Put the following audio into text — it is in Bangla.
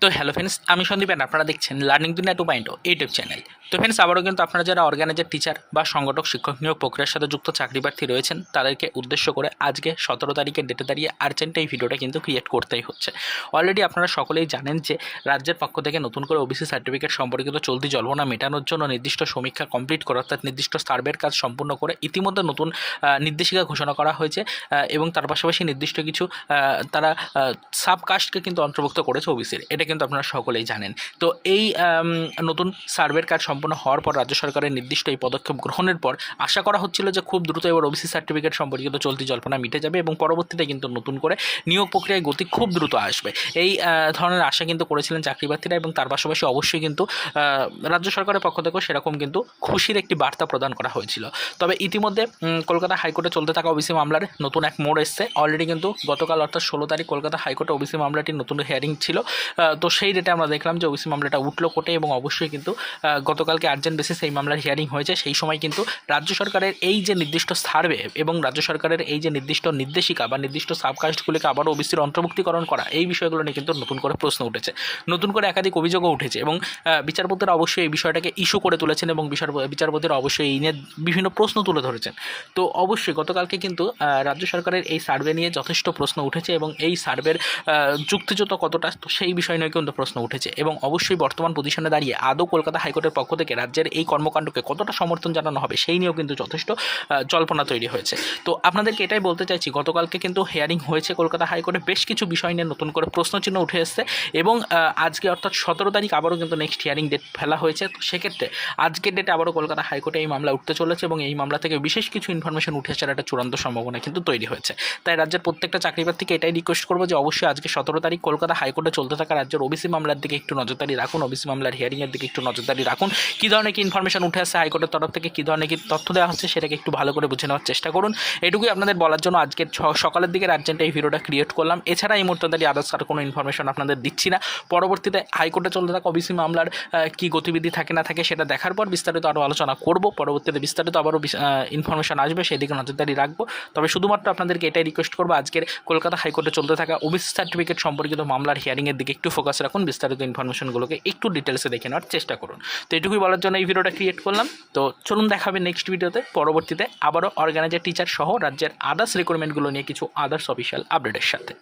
তো হ্যালো ফ্রেন্ডস আমি সন্দীপ and আপনারা দেখছেন learning Duniya two point YouTube channel তো ফ্রেন্ডস আবারও কিন্তু আপনারা যারা অর্গানাইজার টিচার বা সংগঠক, শিক্ষক নিয়োগ প্রক্রিয়ার সাথে যুক্ত চাকরি প্রার্থী রয়েছেন, তাদেরকে উদ্দেশ্য করে আজকে সতেরো তারিখের ডেটে দাঁড়িয়ে আর্জেন্ট এই ভিডিওটা কিন্তু ক্রিয়েট করতেই হচ্ছে। অলরেডি আপনারা সকলেই জানেন যে রাজ্যের পক্ষ থেকে নতুন করে ওবিসি সার্টিফিকেট সম্পর্কিত চলতি জল্পনা মেটানোর জন্য নির্দিষ্ট সমীক্ষা কমপ্লিট করে, অর্থাৎ নির্দিষ্ট সার্ভের কাজ সম্পূর্ণ করে ইতিমধ্যে নতুন নির্দেশিকা ঘোষণা করা হয়েছে এবং তার পাশাপাশি নির্দিষ্ট কিছু তারা সাবকাস্টকে কিন্তু অন্তর্ভুক্ত করেছে ওবিসির এটা কিন্তু আপনারা সকলেই জানেন। তো এই নতুন সার্ভের কাজ সম্পন্ন হওয়ার পর রাজ্য সরকারের নির্দিষ্ট এই পদক্ষেপ গ্রহণের পর আশা করা হচ্ছিল যে খুব দ্রুত এবার ওবিসি সার্টিফিকেট সম্পর্কিত চলতি জল্পনা মিটে যাবে এবং পরবর্তীতে কিন্তু নতুন করে নিয়োগ প্রক্রিয়ায় গতি খুব দ্রুত আসবে। এই ধরনের আশা কিন্তু করেছিলেন চাকরি প্রার্থীরা এবং তার পাশাপাশি অবশ্যই কিন্তু রাজ্য সরকারের পক্ষ থেকেও সেরকম কিন্তু খুশির একটি বার্তা প্রদান করা হয়েছিল। তবে ইতিমধ্যে কলকাতা হাইকোর্টে চলতে থাকা ওবিসি মামলার নতুন এক মোড় এসছে। অলরেডি কিন্তু গতকাল অর্থাৎ ষোলো তারিখ কলকাতা হাইকোর্টে ওবিসি মামলাটির নতুন হিয়ারিং ছিল। তো সেই ডেটে আমরা দেখলাম যে ওবিসি মামলাটা উঠল কোর্টে এবং অবশ্যই কিন্তু গতকালকে আর্জেন্ট বেসিস এই মামলার হিয়ারিং হয়েছে। সেই সময় কিন্তু রাজ্য সরকারের এই যে নির্দিষ্ট সার্ভে এবং রাজ্য সরকারের এই যে নির্দিষ্ট নির্দেশিকা বা নির্দিষ্ট সাবকাস্টগুলিকে আবারও ওবিসির অন্তর্ভুক্তিকরণ করা, এই বিষয়গুলো নিয়ে কিন্তু নতুন করে প্রশ্ন উঠেছে। নতুন করে একাধিক অভিযোগও উঠেছে এবং বিচারপতিরা অবশ্যই এই বিষয়টাকে ইস্যু করে তুলেছেন এবং বিচার, বিচারপতিরা অবশ্যই এই নিয়ে বিভিন্ন প্রশ্ন তুলে ধরেছেন। তো অবশ্যই গতকালকে কিন্তু রাজ্য সরকারের এই সার্ভে নিয়ে যথেষ্ট প্রশ্ন উঠেছে এবং এই সার্ভের যুক্তিযুক্ত কতটা, তো সেই বিষয় নিয়ে কিন্তু প্রশ্ন উঠেছে এবং অবশ্যই বর্তমান পজিশনে দাঁড়িয়ে আদৌ কলকাতা হাইকোর্টের পক্ষ থেকে রাজ্যের এই কর্মকাণ্ডকে কতটা সমর্থন জানানো হবে সেই নিয়েও কিন্তু যথেষ্ট জল্পনা তৈরি হয়েছে। তো আপনাদেরকে এটাই বলতে চাইছি, গতকালকে কিন্তু হেয়ারিং হয়েছে কলকাতা হাইকোর্টে, বেশ কিছু বিষয় নিয়ে নতুন করে প্রশ্নচিহ্ন উঠে এসছে এবং আজকে অর্থাৎ সতেরো তারিখ আবারও কিন্তু নেক্সট হিয়ারিং ডেট ফেলা হয়েছে। তো সেক্ষেত্রে আজকের ডেটে আবারও কলকাতা হাইকোর্টে এই মামলা উঠতে চলেছে এবং এই মামলা থেকে বিশেষ কিছু ইনফরমেশন উঠে আসার একটা চূড়ান্ত সম্ভাবনা কিন্তু তৈরি হয়েছে। তাই রাজ্যের প্রত্যেকটা চাকরি প্রার্থীকে এটাই রিকোয়েস্ট করব যে অবশ্যই আজকে সতেরো তারিখ কলকাতা হাইকোর্টে চলতে থাকা রাজ্যের ওবিসি মামলার দিকে একটু নজরদারি রাখুন, ওবিসি মামলার হিয়ারিংয়ের দিকে একটু নজরদারি রাখুন। কী ধরনের কি ইনফরমেশন উঠে আসছে হাইকোর্টের তরফ থেকে, কী ধরনের কি তথ্য দেওয়া হচ্ছে সেটাকে একটু ভালো করে বুঝে নেওয়ার চেষ্টা করুন। এটুকুই আপনাদের বলার জন্য আজকে সকালের দিকে রাজ্যেন্ট এই ভিডিওটা ক্রিয়েট করলাম। এছাড়া এই মুহূর্তে দাঁড়িয়ে আদার্স আর কোনো ইনফরমেশন আপনাদের দিচ্ছি না। পরবর্তীতে হাইকোর্টে চলতে থাকা ওবিসি মামলার কি গতিবিধি থাকে না থাকে সেটা দেখার পর বিস্তারিত আরও আলোচনা করব। পরবর্তীতে বিস্তারিত আবারও ইনফরমেশন আসবে, সেদিকে নজরদারি রাখব। তবে শুধুমাত্র আপনাদেরকে এটাই রিকোয়েস্ট করব, আজকের কলকাতা হাইকোর্টে চলতে থাকা ওবিসি সার্টিফিকেট সম্পর্কিত মামলার হিয়ারিংয়ের দিকে একটু ফোকাস রাখুন, বিস্তারিত ইনফরমেশনগুলোকে একটু ডিটেলসে দেখে নেওয়ার চেষ্টা করুন। তো এটুকুই বলার জন্য এই ভিডিওটা ক্রিয়েট করলাম। তো চলুন দেখাবে নেক্সট ভিডিওতে পরবর্তীতে আবারও অর্গানাইজার টিচার সহ রাজ্যের আদার্স রিক্রুটমেন্টগুলো নিয়ে কিছু আদার্স অফিসিয়াল আপডেটের সাথে।